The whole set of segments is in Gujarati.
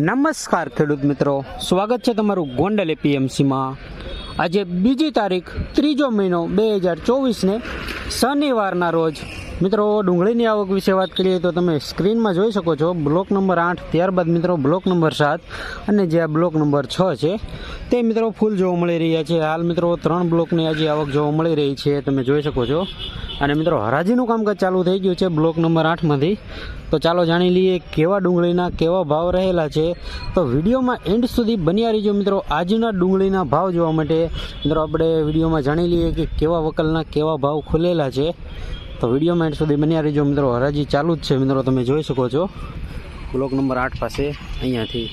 નમસ્કાર ખેડૂત મિત્રો. સ્વાગત છે તમારું ગોંડલ એપીએમસીમાં. આજે બીજી તારીખ ત્રીજો મહિનો બે હજાર ચોવીસને શનિવારના રોજ મિત્રો, ડુંગળીની આવક વિશે વાત કરીએ તો તમે સ્ક્રીનમાં જોઈ શકો છો, બ્લોક નંબર આઠ, ત્યારબાદ મિત્રો બ્લોક નંબર સાત અને જે આ બ્લોક નંબર છ છે, તે મિત્રો ફૂલ જોવા મળી રહ્યા છે. હાલ મિત્રો ત્રણ બ્લોકની આજે આવક જોવા મળી રહી છે, તમે જોઈ શકો છો. અને મિત્રો, હરાજીનું કામકાજ ચાલુ થઈ ગયું છે બ્લોક નંબર આઠમાંથી. તો ચાલો જાણી લઈએ કેવા ડુંગળીના કેવા ભાવ રહેલા છે. તો વિડીયોમાં એન્ડ સુધી બન્યા રહીજો મિત્રો. આજના ડુંગળીના ભાવ જોવા માટે, મિત્રો આપણે વિડીયોમાં જાણી લઈએ કે કેવા વકલના કેવા ભાવ ખુલેલા છે. તો વિડીયોમાં એન્ડ સુધી બન્યા રહીજો મિત્રો. હરાજી ચાલુ જ છે મિત્રો, તમે જોઈ શકો છો. બ્લોક નંબર આઠ પાસે અહીંયાથી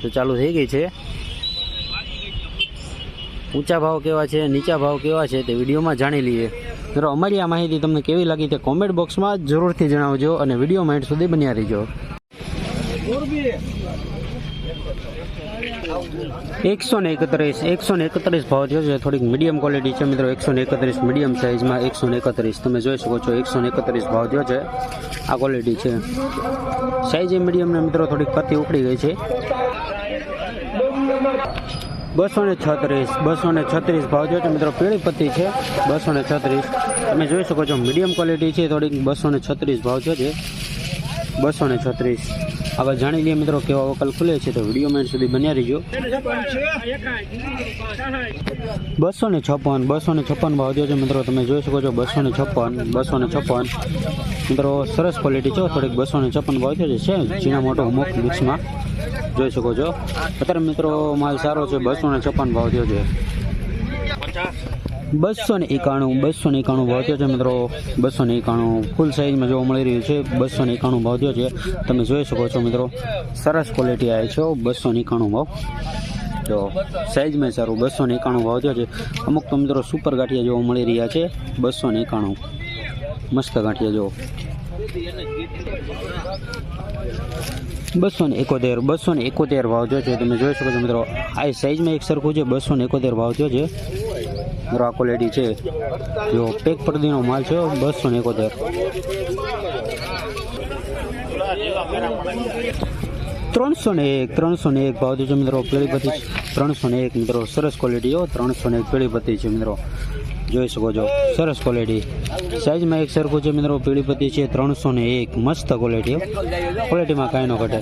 તો ચાલુ થઈ ગઈ છે. ઊંચા ભાવ કેવા છે, નીચા ભાવ કેવા છે તે વિડીયોમાં જાણી લઈએ. મિત્રો, અમારી આ માહિતી તમને કેવી લાગી તે કોમેન્ટ બોક્સમાં જરૂરથી જણાવજો અને વિડીયોમાં એન્ડ સુધી બન્યા રહીજો. એકસો ને એકત્રીસ, એકસો ને એકત્રીસ ભાવ થયો છે. થોડીક મીડિયમ ક્વોલિટી છે મિત્રો. એકસો ને એકત્રીસ મીડિયમ સાઇઝમાં એકસો ને એકત્રીસ. તમે જોઈ શકો છો એકસો ને એકત્રીસ ભાવ થયો છે. આ ક્વોલિટી છે. સાઇઝ એ મીડિયમને મિત્રો થોડીક પત્તી ઉકળી ગઈ છે. બસો ને છત્રીસ બસો ને છત્રીસ ભાવ થયો છે મિત્રો. પીળી પત્તી છે. બસો ને છત્રીસ. તમે જોઈ શકો છો મીડિયમ ક્વોલિટી છે. થોડીક બસો ને છત્રીસ ભાવ થયો છે. બસો ને છત્રીસ. હવે જાણી લઈએ મિત્રો કેવા વકલ ખુલે છે તો વીડિયો મેન સુધી બન્યા રહીજો. બસો ને છપ્પન બસો ને છપ્પન ભાવ થયો છે મિત્રો. તમે જોઈ શકો છો બસો ને છપ્પન બસો ને છપ્પન. મિત્રો, સરસ ક્વોલિટી છે થોડીક બસો ને છપ્પન ભાવ થયો છે. છે ઝીણા મોટો અમુક મિક્સમાં જોઈ શકો છો. અત્યારે મિત્રો માલ સારો છે બસો ને છપ્પન ભાવ થયો છે. બસો ને એકાણું બસો ને એકાણું ભાવ થયો છે મિત્રો બસો ને એકાણું ફૂલ સાઇઝમાં જોવા મળી રહ્યું છે બસો ને એકાણું ભાવ થયો છે તમે જોઈ શકો છો મિત્રો સરસ ક્વોલિટી આવે છે બસો ને એકાણું ભાવ જો સાઇઝમાં સારું બસો ને એકાણું ભાવ થયો છે અમુક તો મિત્રો સુપર ગાંઠિયા જોવા મળી રહ્યા છે બસો ને એકાણું મસ્ત ગાંઠિયા જો બસો ને એકોતેર બસો ને એકોતેર ભાવ થયો છે તમે જોઈ શકો છો મિત્રો આ સાઇઝમાં એક સરખું છે બસો ને એકોતેર ભાવ થયો છે મિત્રો આ છે. જો પેક પડદીનો માલ છે, બસો ને એકોતેર. ત્રણસો ને એક, ત્રણસો ને એક ભાવ છે મિત્રો પેળીપતિ ત્રણસો ને એક મિત્રો, સરસ ક્વોલિટી હો, ત્રણસો ને એક પેળીપતિ છે મિત્રો. જોઈ શકો છો, સરસ ક્વોલિટી સાઇઝમાં એક સરખું છે મિત્રો પીળીપતિ છે ત્રણસો ને એક, મસ્ત ક્વોલિટી ક્વોલિટીમાં કાંઈ ન ઘટે.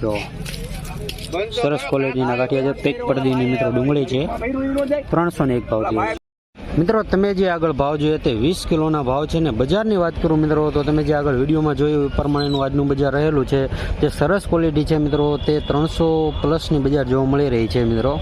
જો સરસ ક્વોલિટીના ગાંઠિયા છે. પેક પડદીની મિત્રો ડુંગળી છે. ત્રણસો ને એક ભાવ મિત્રો, તમે જે આગળ ભાવ જોઈએ તે વીસ કિલોના ભાવ છે ને બજારની વાત કરું મિત્રો, તો તમે જે આગળ વિડીયોમાં જોયું એ પ્રમાણેનું આજનું બજાર રહેલું છે. જે સરસ ક્વોલિટી છે મિત્રો, તે ત્રણસો પ્લસની બજાર જોવા મળી રહી છે મિત્રો.